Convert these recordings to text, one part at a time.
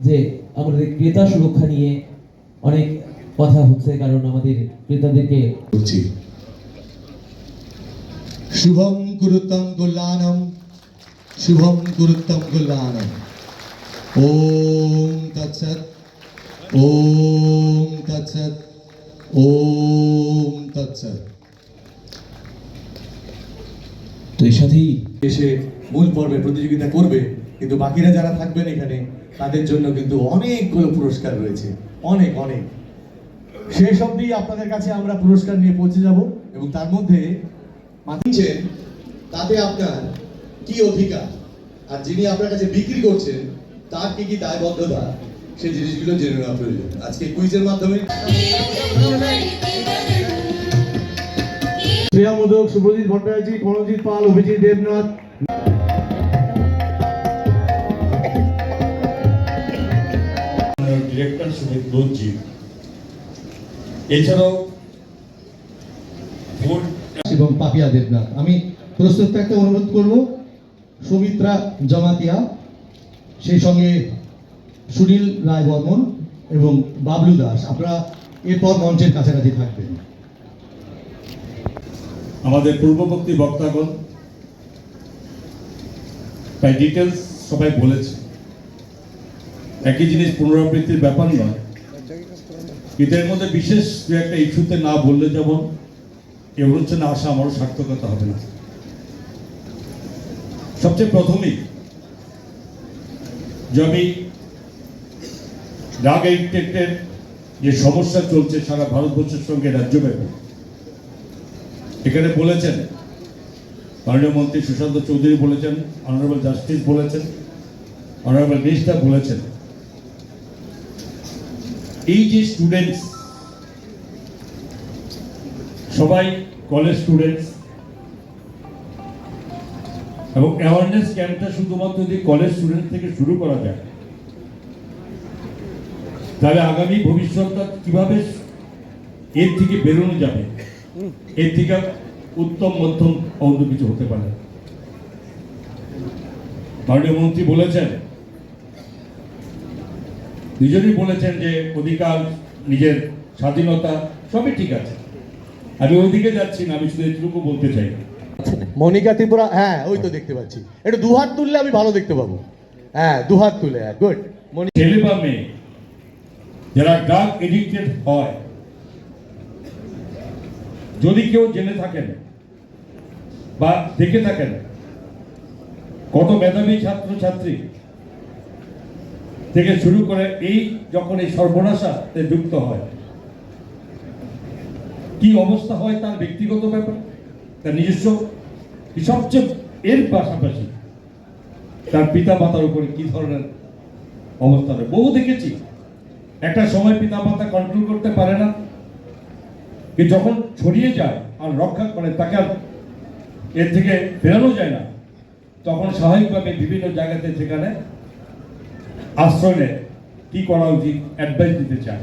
যে আমাদের ক্রেতা সুরক্ষা নিয়ে অনেক কথা হচ্ছে কারণ আমাদের ক্রেতাদেরকে করছি শুভম কুরুত্তম কল্যাণম শুভম কুরুত্তম কল্যাণম। ওম তৎসৎ ওম তৎসৎ ওম তৎসৎ। তো এর সাথেই এসে মূল পর্বে প্রতিযোগিতা করবে কিন্তু বাকিরা যারা থাকবেন এখানে তাদের জন্য কিন্তু অনেকগুলো পুরস্কার রয়েছে। অনেক অনেক। শেষ অবধি আপনাদের কাছে আমরা পুরস্কার নিয়ে পৌঁছে যাব এবং তার মধ্যে কিনছেন তাতে আপনার কি অধিকার? আর যিনি আপনার কাছে বিক্রি করছেন তার কি কি দায়বদ্ধতা? সেই জিনিসগুলো জেনে নেওয়া প্রয়োজন। আজকে কুইজের মাধ্যমে শ্রেয়া মোদক শুভজিৎ ভট্টাচার্য কর্ণজিৎ পাল অভিজিৎ দেবনাথ। ডিরেক্টর সুমিত লোধজি এছাড়াও এবং পাপিয়া দেবনাথ। আমি প্রস্তুত থাকতে অনুরোধ করব সুমিত্রা জমাতিয়া সেই সঙ্গে সুনীল রায় বর্মন এবং বাবলু দাস। আপনারা এরপর মঞ্চের কাছাকাছি থাকবেন। আমাদের পূর্ববর্তী বক্তাগণ তাই ডিটেলস সবাই বলেছে। একই জিনিস পুনরাবৃত্তির ব্যাপার নয়। কিন্তু এর মধ্যে বিশেষ দু একটা ইস্যুতে না বললে যেমন এই অনুষ্ঠানে আসা আমারও সার্থকতা হবে না। সবচেয়ে প্রথমেই যে ড্রাগ এডিক্টেডের যে সমস্যা চলছে সারা ভারতবর্ষের সঙ্গে রাজ্যব্যাপী এখানে বলেছেন মাননীয় মন্ত্রী সুশান্ত চৌধুরী বলেছেন অনারেবল জাস্টিস বলেছেন অনারেবল মিনিস্টার বলেছেন এই যে স্টুডেন্টস সবাই কলেজ স্টুডেন্টস এবং অ্যাওয়ারনেস ক্যাম্পটা শুধুমাত্র যদি কলেজ স্টুডেন্ট থেকে শুরু করা যায়, তাহলে আগামী ভবিষ্যৎটা কীভাবে এর থেকে বেরোনো যাবে? এর থেকে উত্তম, মধ্যম অন্য কিছু হতে পারে। মাননীয় মন্ত্রী বলেছেন দুজনই বলেছেন যে অধিকার নিজের স্বাধীনতা সবই ঠিক আছে। আমি ওইদিকে যাচ্ছি না আমি শুধু এটুকু বলতে চাই। মনিকা ত্রিপুরা হ্যাঁ ওই তো দেখতে পাচ্ছি। একটু দুহাত তুললে আমি ভালো দেখতে পাবো। হ্যাঁ দুহাত তুলে হ্যাঁ গুড ছেলে বা মেয়ে যারা ড্রাগ এডিক্টেড হয় যদি কেউ জেনে থাকেন বা দেখে থাকেন কত মেধাবী ছাত্র ছাত্রী থেকে শুরু করে এই যখন এই সর্বনাশাতে যুক্ত হয়, কি অবস্থা হয় তার ব্যক্তিগত ব্যাপার, তার নিজস্ব সবচেয়ে, এর পাশাপাশি তার পিতা মাতার উপরে কি ধরনের অবস্থা রয়েছে বহু দেখেছি। একটা সময় পিতা মাতা কন্ট্রোল করতে পারে না কিন্তু যখন ছড়িয়ে যায় আর রক্ষা মানে তাকে আর এর থেকে ফেরানো যায় না, তখন স্বাভাবিকভাবে বিভিন্ন জায়গাতে সেখানে আশ্রয় নেয়। কি করা উচিত? অ্যাডভাইস দিতে চায়।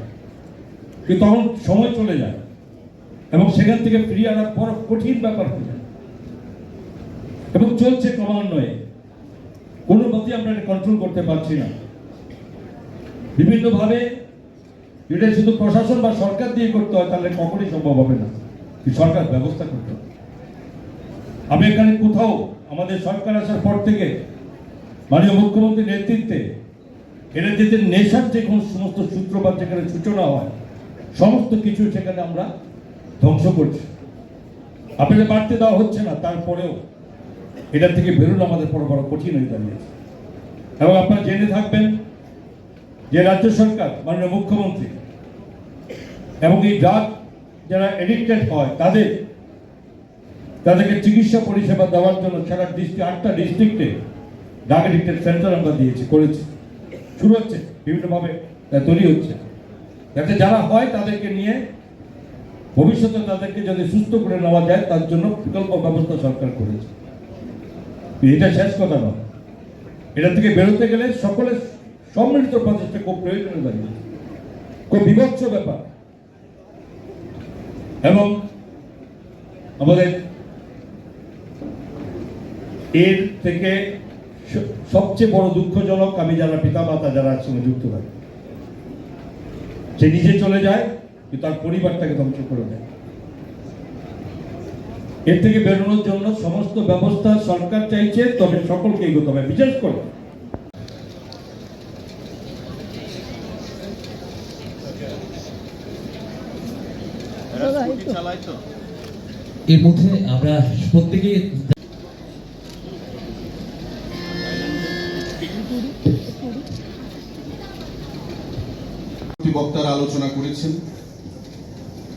কিন্তু তখন সময় চলে যায় এবং সেখান থেকে ফিরিয়ে আনার পর কঠিন ব্যাপার হয়ে যায়। এবং চলছে ক্রমান্বয়ে। কোনো মতেই আমরা কন্ট্রোল করতে পারছি না। বিভিন্নভাবে এটা শুধু প্রশাসন বা সরকার দিয়ে করতে হয়, তাহলে কখনই সম্ভব হবে না। সরকার ব্যবস্থা করতে হবে। আমি এখানে কোথাও আমাদের সরকার আসার পর থেকে মাননীয় মুখ্যমন্ত্রীর নেতৃত্বে এটা নেশার যে কোনো সমস্ত সূত্রপাত যেখানে সূচনা হয়, সমস্ত কিছু সেখানে আমরা ধ্বংস করছি। আপনাদের বাড়তে দেওয়া হচ্ছে না, তারপরেও এটা থেকে বেরোনো আমাদের বড় বড় কঠিন হয়ে দাঁড়িয়েছে। এবং আপনারা জেনে থাকবেন যে রাজ্য সরকার, মাননীয় মুখ্যমন্ত্রী এবং এই ড্রাগ যারা এডিক্টেড হয়, তাদের, তাদেরকে চিকিৎসা পরিষেবা দেওয়ার জন্য সারা ডিস্ট্রিক্ট, আটটা ডিস্ট্রিক্টে ড্রাগ এডিক্টেড সেন্টার আমরা দিয়েছি, করেছি। শুরু হচ্ছে, বিভিন্নভাবে তৈরি হচ্ছে। যাতে যারা হয় তাদেরকে নিয়ে ভবিষ্যতে তাদেরকে যদি সুস্থ করে নেওয়া যায়, তার জন্য বিকল্প ব্যবস্থা সরকার করেছে। এটা শেষ কথা নয়। এটা থেকে বেরোতে গেলে সকলের সম্মিলিত প্রচেষ্টা খুব প্রয়োজনীয় দাঁড়িয়ে খুব বিভৎস ব্যাপার। এবং আমাদের এর থেকে সবচেয়ে বড় দুঃখজনক আমি যারা পিতামাতা যারা একসঙ্গে যুক্ত থাকে সে নিজে চলে যায় কিন্তু তার পরিবারটাকে ধ্বংস করে দেয়। এর থেকে বেরোনোর জন্য সমস্ত ব্যবস্থা সরকার চাইছে তবে সকলকে এগোতে হবে বিশেষ করে। এর মধ্যে আমরা প্রত্যেকে বক্তারা আলোচনা করেছেন।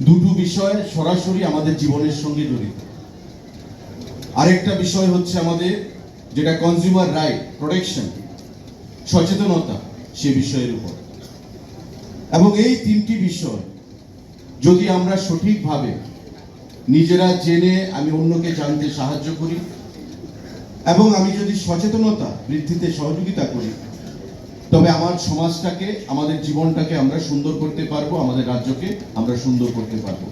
দুটো বিষয় সরাসরি আমাদের জীবনের সঙ্গে জড়িত। আরেকটা বিষয় হচ্ছে আমাদের যেটা কনজিউমার রাইট প্রোটেকশন সচেতনতা, সে বিষয়ের উপর। এবং এই তিনটি বিষয় যদি আমরা সঠিকভাবে নিজেরা জেনে আমি অন্যকে জানতে সাহায্য করি, এবং আমি যদি সচেতনতা বৃদ্ধিতে সহযোগিতা করি তবে আমার সমাজটাকে, আমাদের জীবনটাকে আমরা সুন্দর করতে পারব, আমাদের রাজ্যকে আমরা সুন্দর করতে পারব।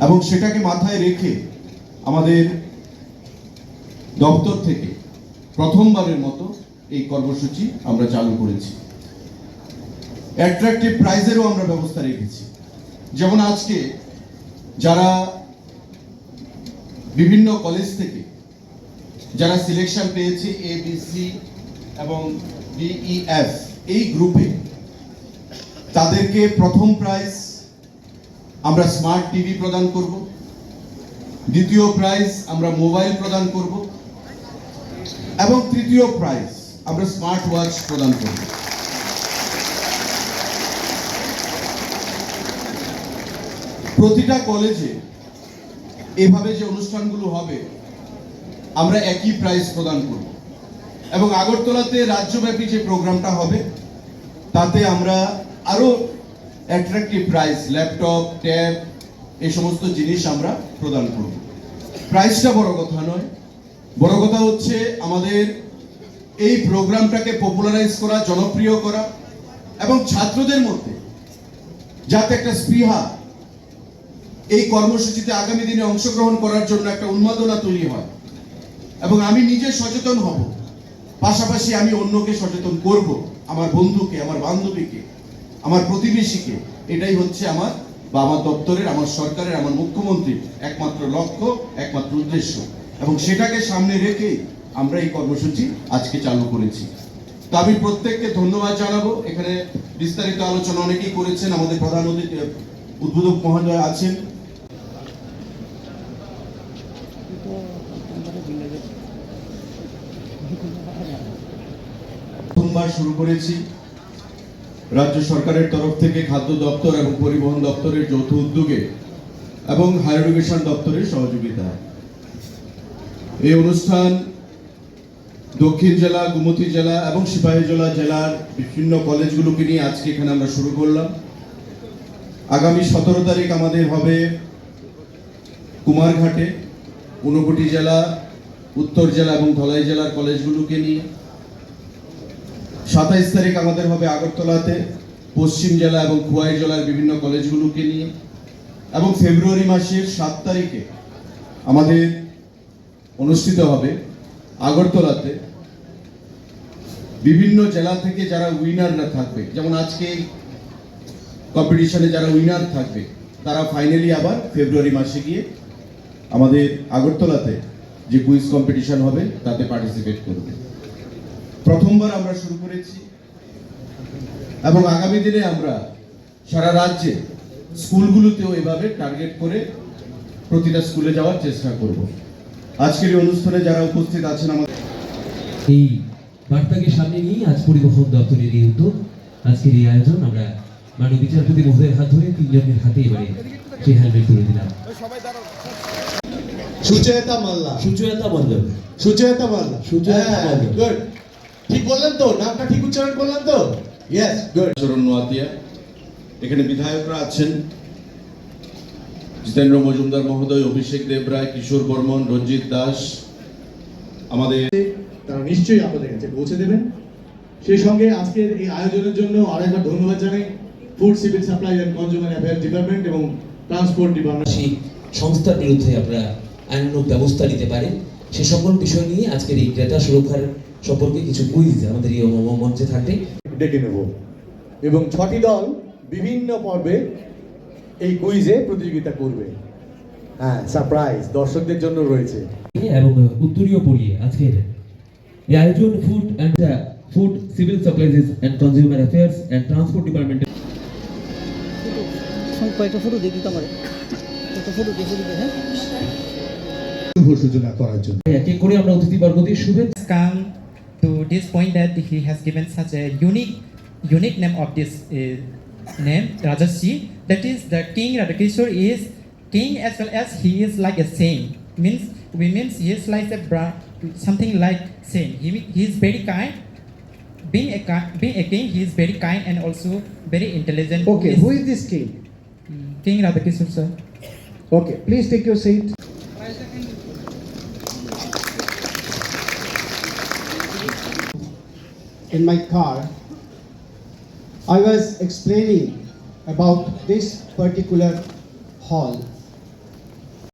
এবং সেটাকে মাথায় রেখে আমাদের দপ্তর থেকে প্রথমবারের মতো এই কর্মসূচি আমরা চালু করেছি। অ্যাট্রাকটিভ প্রাইজেরও আমরা ব্যবস্থা রেখেছি। যেমন আজকে যারা বিভিন্ন কলেজ থেকে যারা সিলেকশন পেয়েছে এ বি সি এবং ডিইএফ এই গ্রুপে তাদেরকে প্রথম প্রাইজ আমরা স্মার্ট টিভি প্রদান করব। দ্বিতীয় প্রাইজ আমরা মোবাইল প্রদান করব। এবং তৃতীয় প্রাইজ আমরা স্মার্ট ওয়াচ প্রদান করব। প্রতিটা কলেজে এভাবে যে অনুষ্ঠানগুলো হবে, আমরা একই প্রাইজ প্রদান করব। এবং আগরতলাতে রাজ্যব্যাপী যে প্রোগ্রামটা হবে, তাতে আমরা আরও অ্যাট্রাক্টিভ প্রাইস ল্যাপটপ ট্যাব এই সমস্ত জিনিস আমরা প্রদান করব। প্রাইসটা বড় কথা নয়। বড় কথা হচ্ছে আমাদের এই প্রোগ্রামটাকে পপুলারাইজ করা, জনপ্রিয় করা এবং ছাত্রদের মধ্যে যাতে একটা স্পৃহা এই কর্মসূচিতে আগামী দিনে অংশগ্রহণ করার জন্য একটা উন্মাদনা তৈরি হয়। এবং আমি নিজে সচেতন হব পাশাপাশি আমি অন্যকে সচেতন করব, আমার বন্ধুকে, আমার বান্ধবীকে, আমার প্রতিবেশীকে। এটাই হচ্ছে আমার বা আমার দপ্তরের, আমার সরকারের, আমার মুখ্যমন্ত্রীর একমাত্র লক্ষ্য, একমাত্র উদ্দেশ্য। এবং সেটাকে সামনে রেখে আমরা এই কর্মসূচি আজকে চালু করেছি। তো আমি প্রত্যেককে ধন্যবাদ জানাব। এখানে বিস্তারিত আলোচনা অনেকেই করেছেন। আমাদের প্রধান অতিথি, উদ্বোধক মহোদয় আছেন প্রথমবার শুরু করেছি। রাজ্য সরকারের তরফ থেকে খাদ্য দপ্তর এবং পরিবহন দপ্তরের যৌথ উদ্যোগে এবং হায়ার এডুকেশন দপ্তরের সহযোগিতা। এই অনুষ্ঠান দক্ষিণ জেলা, গুমতি জেলা এবং সিপাহীজলা জেলার বিভিন্ন কলেজগুলোকে নিয়ে আজকে এখানে আমরা শুরু করলাম। আগামী সতেরো তারিখ আমাদের হবে কুমারঘাটে, ঊনকোটি জেলা, উত্তর জেলা এবং ধলাই জেলার কলেজগুলোকে নিয়ে। সাতাইশ তারিখ আমাদের হবে আগরতলাতে, পশ্চিম জেলা এবং খোয়াই জেলার বিভিন্ন কলেজগুলোকে নিয়ে। এবং ফেব্রুয়ারি মাসের সাত তারিখে আমাদের অনুষ্ঠিত হবে আগরতলাতে বিভিন্ন জেলা থেকে যারা উইনাররা থাকবে, যেমন আজকে কম্পিটিশনে যারা উইনার থাকবে, তারা ফাইনালি আবার ফেব্রুয়ারি মাসে গিয়ে আমাদের আগরতলাতে যে কুইজ কম্পিটিশন হবে, তাতে পার্টিসিপেট করবে। প্রথমবার আমরা শুরু করেছি। এবং আগামী দিনে আমরা সারা রাজ্যে স্কুলগুলোতেও এভাবে টার্গেট করে প্রতিটা স্কুলে যাওয়ার চেষ্টা করব। আজকের এই অনুষ্ঠানে যারা উপস্থিত আছেন আমাদের এই বার্তাকে সামনে নিয়ে আজ পরিবহন দপ্তরের এই উদ্যোগ আজকের এই আয়োজন আমরা মাননীয় বিচারপতি মহোদয়ের হাত ধরে তিনজনের হাতে এবারে সেই হেলমেট তুলে দিলাম। সুচেতা মাল্লা। সুচয়তা মণ্ডল সুচেতা মাল্লা। সুচেতা মাল্লা। গুড ঠিক বললেন তো? নামটা ঠিক উচ্চারণ করলেন তো? ইয়েস গুড চরণ নোয়াতিয়া। এখানে বিধায়করা আছেন। জিতেন্দ্র মজুমদার মহোদয় অভিষেক দেবরায় কিশোর বর্মন রঞ্জিত দাস। আমাদের তারা নিশ্চয়ই আপনাদের কাছে পৌঁছে দেবেন। সেই সঙ্গে আজকের এই আয়োজনের জন্য আরেকবার ধন্যবাদ জানাই food civil supply and consumer affair department এবং ট্রান্সপোর্ট ডিপার্টমেন্ট সেই সংস্থার বিরুদ্ধে আপনারা আইনানুগ ব্যবস্থা নিতে পারেন। সে সকল বিষয় নিয়ে আজকের এই ক্রেতা সুরক্ষার সম্পর্কে কিছু কুইজ আমাদের এই মঞ্চে থাকবে ডেকে নেব। এবং ছটি দল বিভিন্ন পর্বে এই কুইজে প্রতিযোগিতা করবে। হ্যাঁ সারপ্রাইজ দর্শকদের জন্য রয়েছে। এবং উত্তরীয় পড়িয়ে আজকের এই আয়োজন food and food civil supplies and consumer affairs and transport ডিপার্টমেন্টের কয়েকটা ফটো দেখি তো আমার কয়েকটা ফটো দেখে দিবে হ্যাঁ? শুভ সূচনা করার জন্য। এক এক করে আমরা অতিথি বর্গদের শুভেচ্ছা। To this point that he has given such a unique unique name of this uh, name Rajashi. That is the king Radhakishore is king as well as he is like a saint. Means we means he is like a bra- something like saint. He, he is very kind. Being a being a king he is very kind and also very intelligent. Okay, Is- who is this king? King Radhakishore sir. Okay, please take your seat. In my car, I was explaining about this particular hall